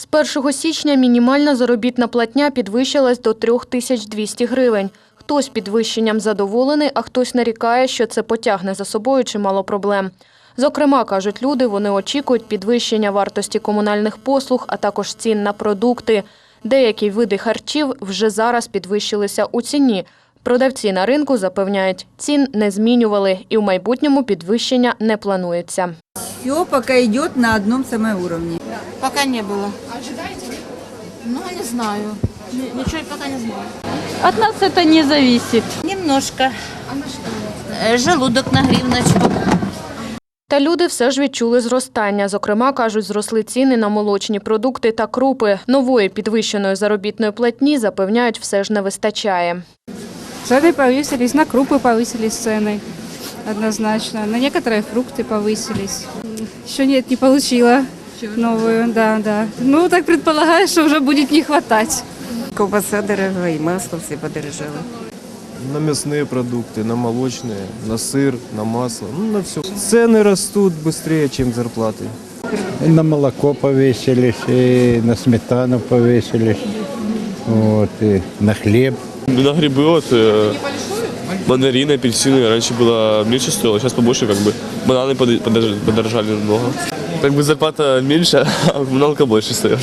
З 1 січня мінімальна заробітна платня підвищилась до 3200 гривень. Хтось підвищенням задоволений, а хтось нарікає, що це потягне за собою чимало проблем. Зокрема, кажуть люди, вони очікують підвищення вартості комунальних послуг, а також цін на продукти. Деякі види харчів вже зараз підвищилися у ціні. Продавці на ринку запевняють, цін не змінювали і в майбутньому підвищення не планується Все пока идет на одном самом уровне. Пока не было. Ожидаете? Ну, не знаю. Ни- Ничего пока не знаю. От нас это не зависит. Немножко. А на что? Желудок на гривночку. Та люди все ж відчули зростання. Зокрема, кажуть, зросли ціни на молочні продукти та крупи. Нової підвищеної заробітної платні запевняють, все ж не вистачає. Цены повысились, на крупы повысились цены однозначно. На некоторые фрукты повысились. Еще нет, не получила новую, да, да. Ну, так предполагаю, что уже будет не хватать. Ковбаса дорога і масло все подорожало. на мясные продукты, на молочные, на сыр, на масло, ну на все. Цены растут быстрее, чем зарплаты. И на молоко повесились, и на сметану повесились, вот, и на хлеб. На грибы вот э, мандарины, апельсины раньше было меньше стоило, сейчас побольше как бы. Бананы подо- подорож- подорожали немного. Как бы зарплата меньше, а коммуналка больше стоит.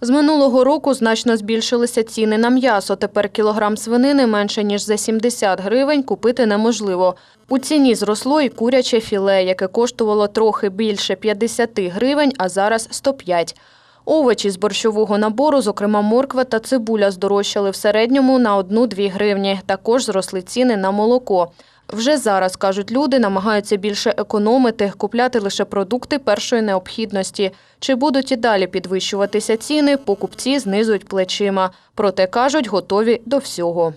З минулого року значно збільшилися ціни на м'ясо. Тепер кілограм свинини менше ніж за 70 гривень купити неможливо. У ціні зросло і куряче філе, яке коштувало трохи більше 50 гривень, а зараз 105. Овочі з борщового набору, зокрема морква та цибуля, здорожчали в середньому на 1-2 гривні. Також зросли ціни на молоко. Вже зараз, кажуть люди, намагаються більше економити, купляти лише продукти першої необхідності. Чи будуть і далі підвищуватися ціни, покупці знизують плечима. Проте, кажуть, готові до всього.